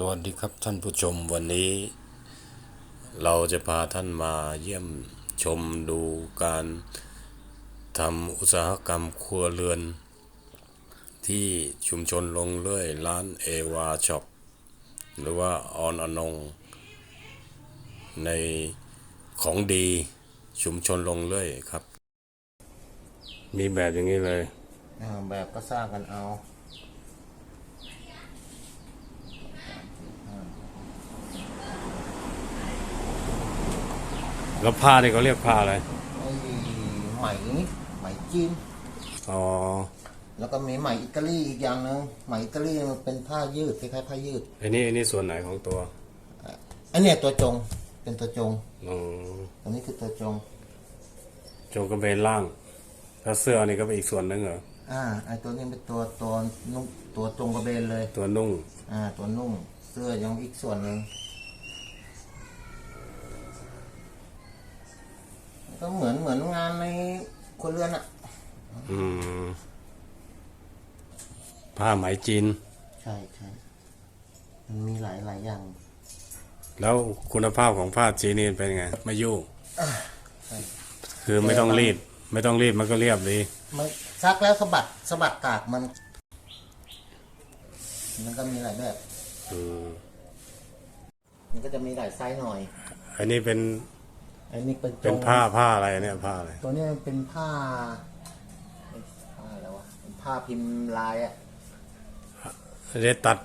สวัสดีครับท่านผู้ชมวันนี้ เราจะพาท่านมาเยี่ยมชมดูการทำอุตสาหกรรมครัวเรือน ที่ชุมชนลงเลื่อยร้านเอวาช็อปหรือว่าออนอนง ในของดีชุมชนลงเลื่อยครับ มีแบบอย่างนี้เลย แบบก็สร้างกันเอา แล้วผ้านี่เขาเรียกผ้าอะไรไอ้ไหมไหมจีนอ๋อแล้วก็มีไหมอิตาลีอีกอย่างหนึ่งไหมอิตาลีมันเป็นผ้ายืดคล้ายๆผ้ายืดอันนี้อันนี้ส่วนไหนของตัวอันเนี้ยตัวจงเป็นตัวจงอ๋ออันนี้คือตัวจงจงกระเบนล่างถ้าเสื้อนี่ก็เป็นอีกส่วนหนึงเหรออ่าไอตัวนี้เป็นตัวตัวนุ่งตัวจงกระเบนเลย ตัวนุ่ง อ่า ตัวนุ่งเสื้อยังอีกส่วนหนึ่ง ก็เหมือนเหมือนงานในครัวเรือนอะอืมผ้าไหมจีน ใช่ใช่มันมีหลายหลายอย่างแล้วคุณภาพของผ้าจีนนี่เป็นไง ไม่ยุ่งใช่คือไม่ต้องรีด ไม่ต้องรีดมันก็เรียบดีไม่ซักแล้วสะบัดสะบัดกากมัน มันก็มีหลายแบบ อืมมันก็จะมีหลายไซส์หน่อย อันนี้เป็น อันนี้เป็นเป็นจงผ้าผ้าอะไรเนี่ยผ้าอะไรตัวนี้มันเป็นผ้าเอ้ยผ้าอะไรวะเป็นผ้าพิมพ์ลายอะอันนี้ตัด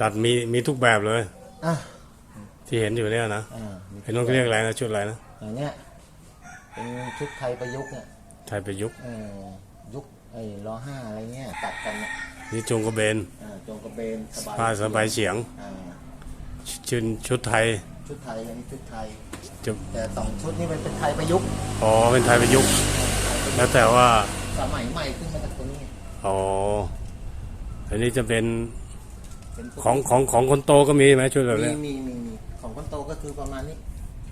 ตัดมีมีทุกแบบเลย อะที่เห็นอยู่เนี่ยนะอ่ามีเห็นต้องเรียกอะไรนะชุดอะไรนะอย่างเนี้ยเป็นชุดไทยประยุกต์เนี่ยไทยประยุกต์เออยุคไอ้ล้อห้าอะไรเงี้ยตัดกันเนี่ยนี่จงกระเบนอ่าจงกระเบนสบายผ้าสบายเฉียงอ่าชุดชุดไทย ชุดไทยอันนี้ชุดไทย จะแต่สองชุดนี้มันเป็นไทยประยุกต์อ๋อเป็นไทยประยุกต์แล้วแต่ว่าสมัยใหม่ขึ้นมาจากตัวนี้อ๋ออันนี้จะเป็นเป็นชุดของของของคนโตก็มีไหมชุดแบบมีเนี้ยมีมีมีของคนโตก็คือประมาณนี้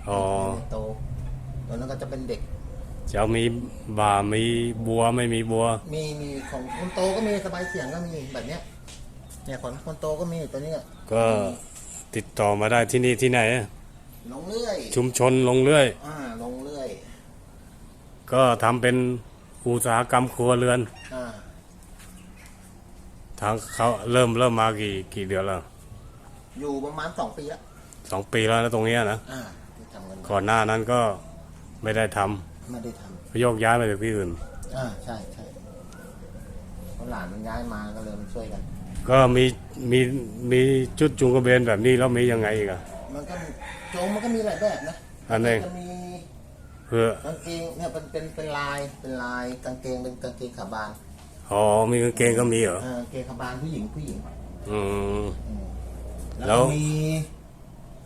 อ๋อคนโตตัวนั้นก็จะเป็นเด็ก จะมีบ่ามีบัวไม่มีบัว มีมีของคนโตก็มีสบายเสียงก็มีแบบเนี้ยเนี่ยของคนโตก็มีตัวนี้ก็ติดต่อมาได้ที่นี่ที่ไหน ลงเลื่อยชุมชนลงเรื่อย อ่าลงเลื่อยก็ทำเป็นอุตสาหกรรมครัวเรือน อ่าทางเขาเริ่มเริ่มมากี่กี่เดือนแล้วอยู่ประมาณสองปีละสองปีแล้วนะตรงเนี้ยนะอ่าที่ทำกันก่อนหน้านั้นก็ไม่ได้ทำไม่ได้ทไปโยกย้ายมาจากที่อื่นำอ่าใช่ใช่เพราะหลานมันย้ายมาก็เลยมาช่วยกัน ก็มีมีมีจุดจุงกระเบนแบบนี้แล้วมียังไงอีกอะ มันก็โจมมันก็มีหลายแบบนะอันนี้จะมีเพื่อกางเกงเนี่ยเป็นเป็นเป็นลายเป็นลายกางเกงเป็นกางเกงขาบานอ๋อมีกางเกงก็มีเหรอเออกางเกงขาบานผู้หญิงผู้หญิงอืม อืมแล้แล้ววก็มี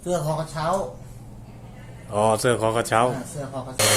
เสื้อคอกระเช้าอ๋อเสื้อคอกระเช้า อ่าเสื้อคอกระเช้า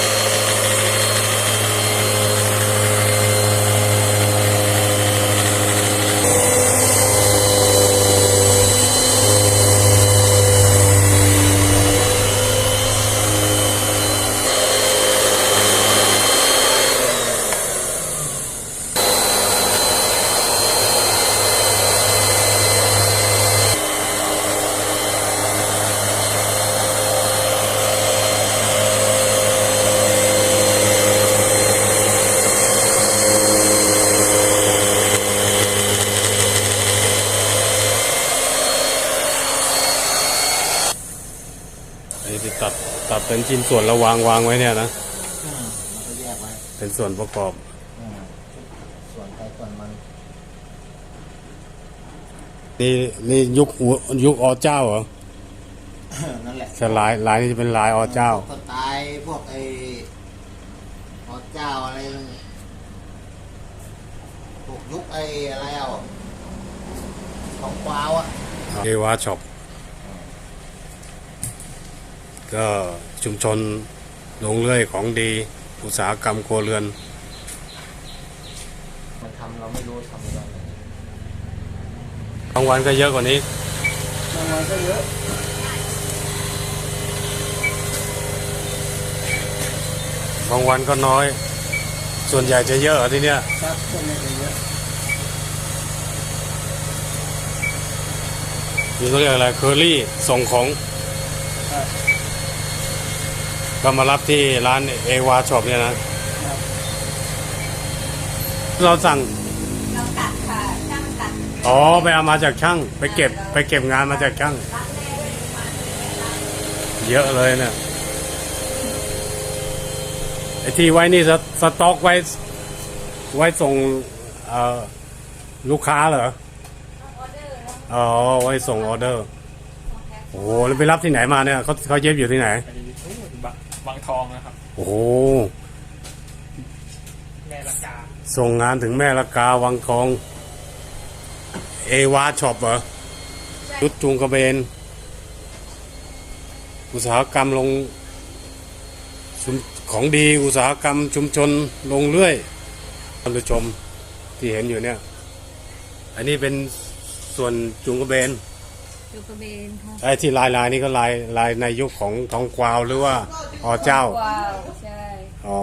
ชิ้นส่วนแล้ววางวางไว้เนี่ยนะอืมมันก็แยกไว้เป็นส่วนประกอบอืมส่วนใครส่วนมันนี่นี่ยุคหัวยุคอเจ้าเหรอนั่นแหละสลายลายนี่จะเป็นลายอเจ้า สไตล์พวกไอ้พอเจ้าอะไรพวกยุคไอ้อะไรอะของกวาวอะเอวาช็อป ก็ชุมชนลงเรื่อยของดีอุตสาหกรรมครัวเรือน มันทำเราไม่รู้ทำอะไรบางวันก็เยอะกว่านี้บางวันก็เยอะบางวันก็น้อย ส่วนใหญ่จะเยอะเหรอที่เนี้ยครับคนไม่ได้เยอะนี่เขาเรียกอะไรเคอรี่ส่งของ ก็มารับที่ร้านเอวาช็อปเนี่ยนะ เราสั่ง เราตัดค่ะช่างตัดอ๋อ ไปเอามาจากช่าง ไปเก็บไปเก็บงานมาจากช่าง รัดแม่ด้วยประมาณนี้เยอะเลยเนี่ยไอ้ที่ไว้นี่สสต็อกไว้ ไว้ส่งเอ่อลูกค้าเหรอออเดอร์แล้วอ๋อ ไว้ส่งออเดอร์โอ้โหแล้วไปรับที่ไหนมาเนี่ยเขาเขาเย็บอยู่ที่ไหน ไป ทูดบางบางทองนะครับ โอ้โหแม่ละกาส่งงานถึงแม่ละกาวังทอง เอวาช็อปเหรอชุดจูงกระเบน อุตสาหกรรมลงชุมของดีอุตสาหกรรมชุมชนลงเรื่อยท่านผู้ชมที่เห็นอยู่เนี่ย อันนี้เป็นส่วนจูงกระเบน ยูกระเบนค่ะไอ้ที่ลายลายนี่ก็ลายลายในยุคของทองกวาวหรือว่าอ๋อเจ้า ว้าวใช่อ๋อ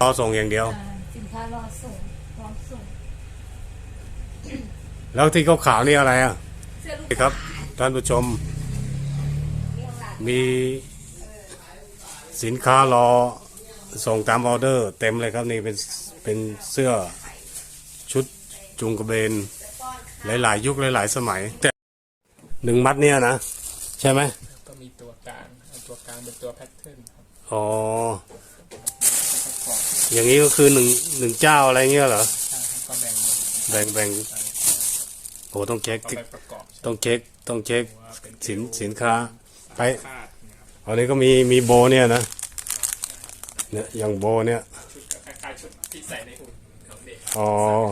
รอส่งอย่างเดียว อ่าสินค้ารอส่งพร้อมส่งแล้วที่ขาวๆนี่อะไรอะเสื้อลูกนี่ครับท่านผู้ชมเรียงหลังมีสินค้ารอส่งตามออเดอร์ เต็มเลยครับนี่เป็นเป็นเสื้อชุดจุงกระเบน หลายๆ ยุคหลายๆ สมัย แต่ หนึ่งมัดเนี่ยนะใช่ไหมก็มีตัวกลางเอาตัวกลางเป็นตัวแพทเทิร์นครับอ๋อ ประกอบอย่างนี้ก็คือหนึ่งหนึ่งเจ้าอะไรเงี้ยเหรอ ใช่ครับก็แบ่งแบ่งแบ่งโอ้ต้องเช็คเอาไปประกอบต้องเช็คต้องเช็คว่าเป็นสินสินค้า ไป คาดนะครับอันนี้ก็มีมีโบเนี่ยนะเนี่ยอย่างโบเนี่ย ชุดก็คล้ายๆชุดที่ใส่ในหุ่นของเด็กอ๋อ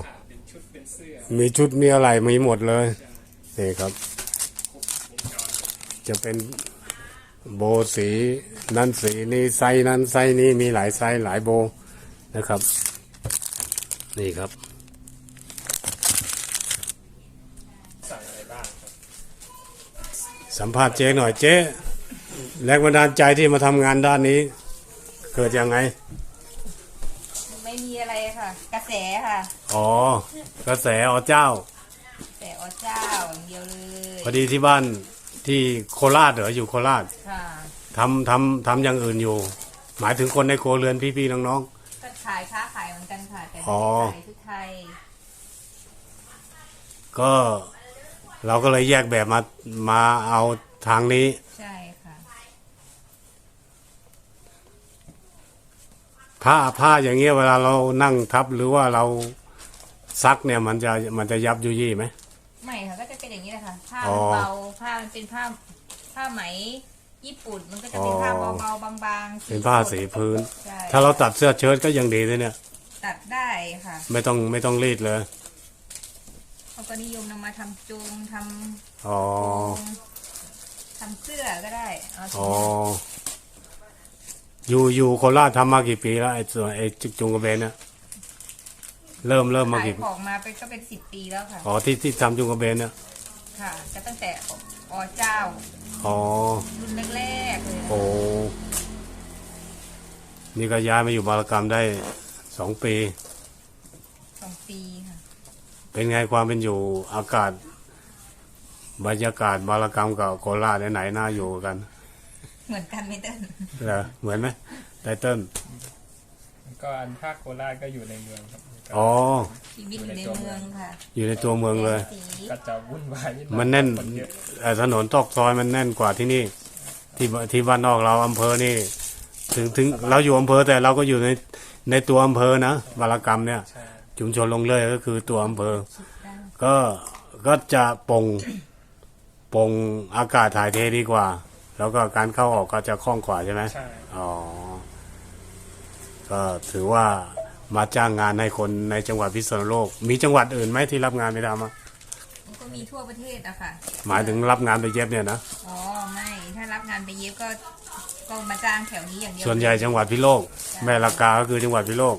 ขาดเป็นชุดเป็นเสื้อมีชุดมีอะไรมีหมดเลยนี่ครับครบวงจร จะเป็นโบสีนั้นสีนี้ไซส์นั้นไซส์นี้มีหลายไซส์หลายโบนะครับ นี่ครับสั่งอะไรบ้างครับสัมภาษณ์เจ๊หน่อยเจ๊แรงบันดาลใจที่มาทำงานด้านนี้ เกิดยังไง ไม่มีอะไรค่ะ กระแสค่ะ อ๋อ กระแสอ๋อเจ้าแต่อเจ้าอย่างเดียวเลย พอดีที่บ้าน ที่โคราชเหรออยู่โคราชค่ะทำทำทำอย่างอื่นอยู่ หมายถึงคนในโครัวเรือนพี่ๆน้อง ก็ขายค้าขายเหมือนกันค่ะแต่ไม่อ๋อ ได้ขายชุดไทยๆ ก็ เราก็เลยแยกแบบมามาเอาทางนี้ ใช่ค่ะ ผ้าผ้าอย่างเงี้ยเวลาเรานั่งทับหรือว่าเราซักเนี่ยมันจะมันจะยับยุยี่ไหม ผ้าอ๋อมันเบาผ้ามันเป็นผ้าผ้าไหมญี่ปุ่นมันก็จะเป็นผ้าอ๋อเบาๆบางๆเป็นผ้าสีพื้น ใช่ถ้าเราตัดเสื้อเชิ้ตก็ยังดีเลยเนี่ย ตัดได้ค่ะไม่ต้องไม่ต้องรีดเลย เขาก็นิยมนำมาทำจูงทำอ๋อโจงทำเสื้อก็ได้เอาอ๋อ อยู่อยู่โคราชทำมากี่ปีแล้วไอ้ส่วนไอ้จุกจุงกระเบนเนี่ยเริ่มเริ่มมาขายกี่ปีของมาเป็นก็เป็นสิบปีแล้วค่ะ อ๋อที่ที่ทำจุงกระเบนเนี่ย ค่ะ ก็ตั้งแต่อเจ้า อ๋อ รุ่นแรกๆเลยนะโอ้ นี่ก็ย้ายมาอยู่บารกรรมได้สองปี สองปีค่ะ เป็นไงความเป็นอยู่อากาศ บรรยากาศบารกรรมกับโคราชไหนๆน่าอยู่กัน เหมือนกันไม่เต้นเหรอเหมือนไหมไตเติ้ล ก็อันภาคโคราชก็อยู่ในเมืองครับอ๋อ ชีวิตอยู่ในเมืองค่ะอยู่ในตัวเมืองเลย สีก็จะวุ่นวายนิดหอยมันแน่นคนเยอะเอ่อถนนตอกซอยมันแน่นกว่าที่นี่ ที่บที่บ้านนอกเราอำเภอนี่ ถึงถึงเราอยู่อำเภอแต่เราก็อยู่ในในตัวอำเภอนะบารกรรมเนี่ย ใช่ชุมชนลงเลยก็คือตัวอำเภอ ได้ก็ก็จะปรงปรงอากาศถ่ายเทดีกว่า แล้วก็การเข้าออกก็จะคล่องกว่าใช่ไหมใช่ อ๋อ ก็ถือว่ามาจ้างงานให้คนในจังหวัดพิษณุโลก มีจังหวัดอื่นไหมที่รับงานไม่ทำอะมันก็มีทั่วประเทศอะค่ะ หมายถึงรับงานไปเย็บเนี่ยนะ อ๋อ ไม่ ถ้ารับงานไปเย็บก็ก็มาจ้างแถวนี้อย่างเดียวส่วนใหญ่จังหวัดพิโลก แม่ละกาก็คือจังหวัดพิโลก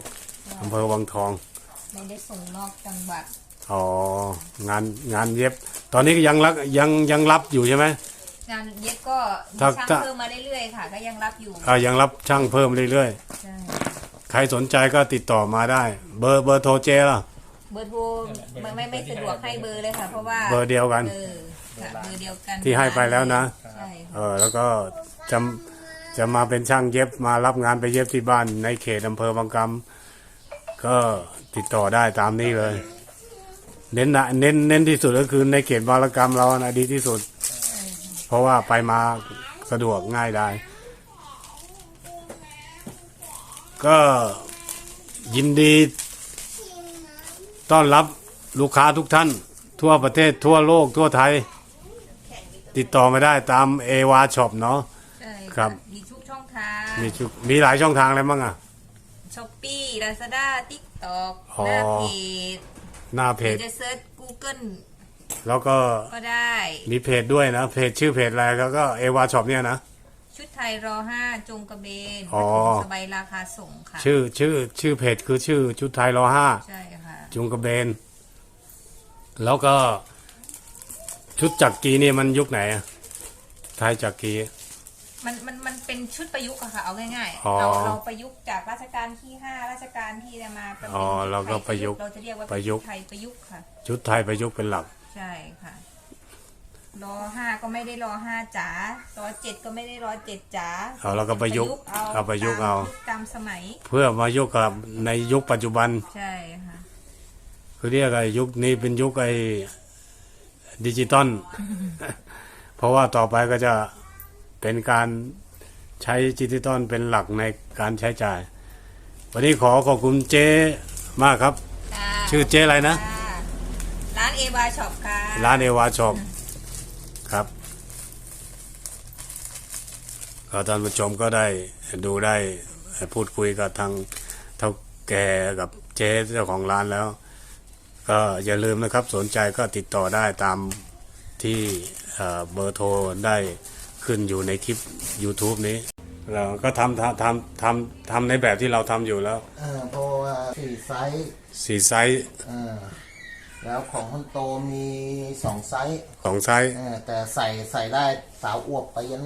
อำเภอวังทอง ไม่ได้ส่งนอกจังหวัด อ๋อ งานงานเย็บ ตอนนี้ก็ยังรับยังยังรับอยู่ใช่ไหมงานเย็บก็มีถ้าช่างถ้า เพิ่มมาเรื่อยๆค่ะ ก็ยังรับอยู่ อ่ายังรับช่างเพิ่มเรื่อยใช่ ๆ ใครสนใจก็ติดต่อมาได้ เบอร์เบอร์โทรเจล่ะ เบอร์โทรไม่ไม่ไม่สะดวกให้เบอร์เลยค่ะ เพราะว่าเบอร์เดียวกัน เออค่ะเบอร์เดียวกันที่ให้ไปแล้วนะ ใช่เออแล้วก็จะจะมาเป็นช่างเย็บมารับงานไปเย็บที่บ้านในเขตอำเภอบางกำก็ติดต่อได้ตามนี้เลย เน้นนะเน้นเน้นที่สุดก็คือในเขตบางกำเรานะดีที่สุด เพราะว่าไปมาสะดวกง่ายได้ ก็ยินดีต้อนรับลูกค้าทุกท่าน ทั่วประเทศทั่วโลกทั่วไทย ติดต่อมาได้ตามเอวาช็อปเนาะ ใช่ะครับ มีทุกช่องทางมีชุมีหลายช่องทางอะไรบ้างอะช้อปปี้ลาซาด้าทิกตอกอ๋อ หน้าเพจหน้าเพจจะเซิร์ช Google แล้วก็ก็ได้ มีเพจด้วยนะ เพจชื่อเพจอะไรก็ก็เอวาช็อปเนี่ยนะ ชุดไทยรอห้าจงกระเบนอ๋อ สบายราคาส่งค่ะ ชื่อชื่อ ชื่อเพจคือชื่อชุดไทยรอห้าใช่ค่ะ จุงกระเบน แล้วก็ ชุดจักรีนี่มันยุคไหนอะไทยจักรี มันมันมันเป็นชุดประยุกต์อะค่ะ เอาง่ายอ๋อๆเราเราประยุกต์จากราชการที่ห้าราชการที่จะมาเป็นอ๋อชุดเราก็ไทประยุกต์เราจะเรียกว่าประยุกต์ ชุดไทยประยุกต์ค่ะ ชุดไทยประยุกต์เป็นหลัก ใช่ค่ะ รอห้าก็ไม่ได้รอห้าจ๋ารอเจ็ดก็ไม่ได้รอเจ็ดจ๋าเอาเราก็ประยุกต์เอาประยุกต์เอาตมยุคตามสมัย เพื่อมายุคกับในยุคปัจจุบันใช่ค่ะคือเรียกไอ้ยุคนี้เป็นยุคไอ้ดิจิตอลเพราะว่าต่อไปก็จะเป็นการใช้ดิจิตอลเป็นหลักในการใช้จ่าย วันนี้ขอขอบคุณเจ๊มากครับค่ะชื่อเจ๊อะไรนะค่ะร้านเอวาช็อปค่ะ ร้านเอวาช็อปครับ ก็ท่านผู้ชมก็ได้ดูได้พูดคุยกับทางเท่าแก่กับเจ๊เจ้าของร้านแล้ว ก็อย่าลืมนะครับสนใจก็ติดต่อได้ตามที่เอ่อเบอร์โทรได้ขึ้นอยู่ในคลิป YouTube นี้ เราก็ทำทำทำทำทำในแบบที่เราทำอยู่แล้วเออเพราะว่าสี่ไซส์สี่ไซส์เออแล้วของคนโตมีสองไซส์สองไซส์เออแต่ใส่ใส่ได้สาวอวบไปยัน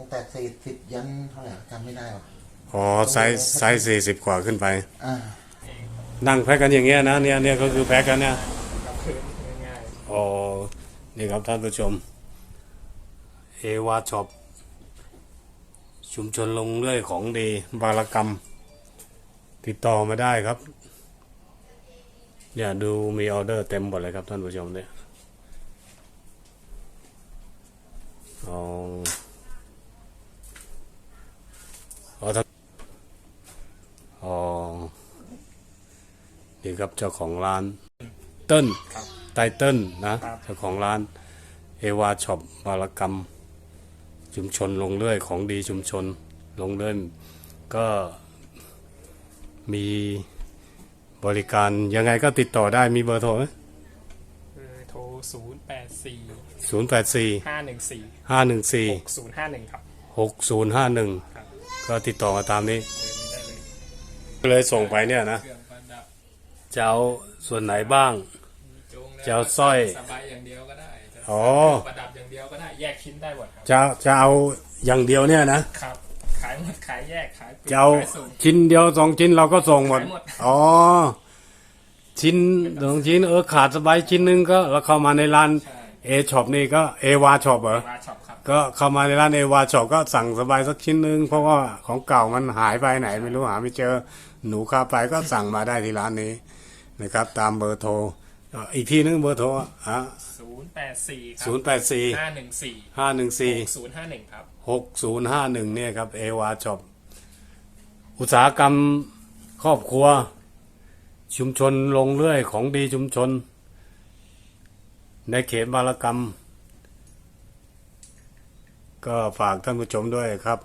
ตั้งแต่สี่สิบยันเท่าไหร่จำไม่ได้หรอกอ๋อไซส์ไซส์สี่สิบกว่าขึ้นไป อ่านั่งแพ็กกันอย่างเงี้ยนะเนี่ยเนี่ยก็คือแพ็กกันเนี่ยกับพื้นง่ายอ๋อนี่ครับท่านผู้ชม เอวาช็อปชุมชนลงเรื่อยของดีบารกรรม ติดต่อมาได้ครับอย่าดูมีออเดอร์เต็มหมดเลยครับท่านผู้ชมเนี่ยอ๋ออ๋อท่านอ๋อ นี่ครับเจ้าของร้านเติ้ลๆครับไตเติ้ลนะครับเจ้าของร้านเอวาช็อปบารกรรม ชุมชนลงเรื่อยของดีชุมชนลงเรื่อยก็มีบริการยังไงก็ติดต่อได้มีเบอร์โทรไหมเบอร์โทรศูนย์แปดสี่ศูนย์แปดสี่ห้าหนึ่งสี่ห้าหนึ่งสี่หกศูนย์ห้าหนึ่งครับหกศูนย์ห้าหนึ่งครับก็ติดต่อมาตามนี้เบอร์นี้ได้เลยเลยส่งไปเนี่ยนะ จะเอาส่วนไหนบ้างมีโจงและจะเอาสร้อย สบายอย่างเดียวก็ได้จะอ๋อเครื่องประดับอย่างเดียวก็ได้แยกชิ้นได้หมดครับจะจะเอาอย่างเดียวเนี่ยนะครับ ขายหมดขายแยกขายปลีกจะเอาขายส่ง ชิ้นเดียวสองชิ้นเราก็ส่งหมดขายหมด อ๋อชิ้นสองชิ้นเออขาดสบายชิ้นหนึงก็เราเข้ามาในร้านใช่เอช็อปนี่ก็เอวาช็อปเหรอมาช็อปครับก็เข้ามาในร้านเอวาช็อปก็สั่งสบายสักชิ้นหนึงเพราะว่าของเก่ามันหายไปไหน ไม่รู้หาไม่เจอหนูข้าไปก็สั่งมาได้ที่ร้านนี้ นะครับ ตามเบอร์โทรเอ่ออีกทีนึงเบอร์โทรอะศูนย์แปดสี่ครัศูนย์แปดสี่ห้าหนึ่งสี่ห้าหนึ่งสี่ ศูนย์ห้าหนึ่งครับ หกศูนย์ห้าหนึ่งเนี่ยครับเอวาช็อปอุตสาหกรรมครอบครัว ชุมชนลงเรื่อยของดีชุมชน ในเขตบารกรรม ก็ฝากท่านผู้ชมด้วยครับ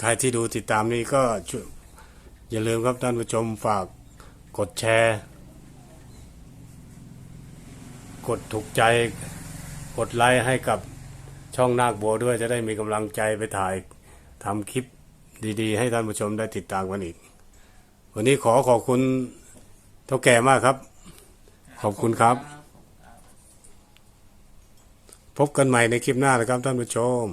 ใครที่ดูติดตามนี้ก็ช่วยอย่าลืมครับท่านผู้ชมฝาก กดแชร์ กดถูกใจ กดไลค์ให้กับช่องนาคบัวด้วยจะได้มีกำลังใจไปถ่ายทำคลิปดีๆ ให้ท่านผู้ชมได้ติดตามกันอีก วันนี้ขอขอบคุณเท่าแก่มากครับ ขอบคุณครับ พบกันใหม่ในคลิปหน้านะครับท่านผู้ชม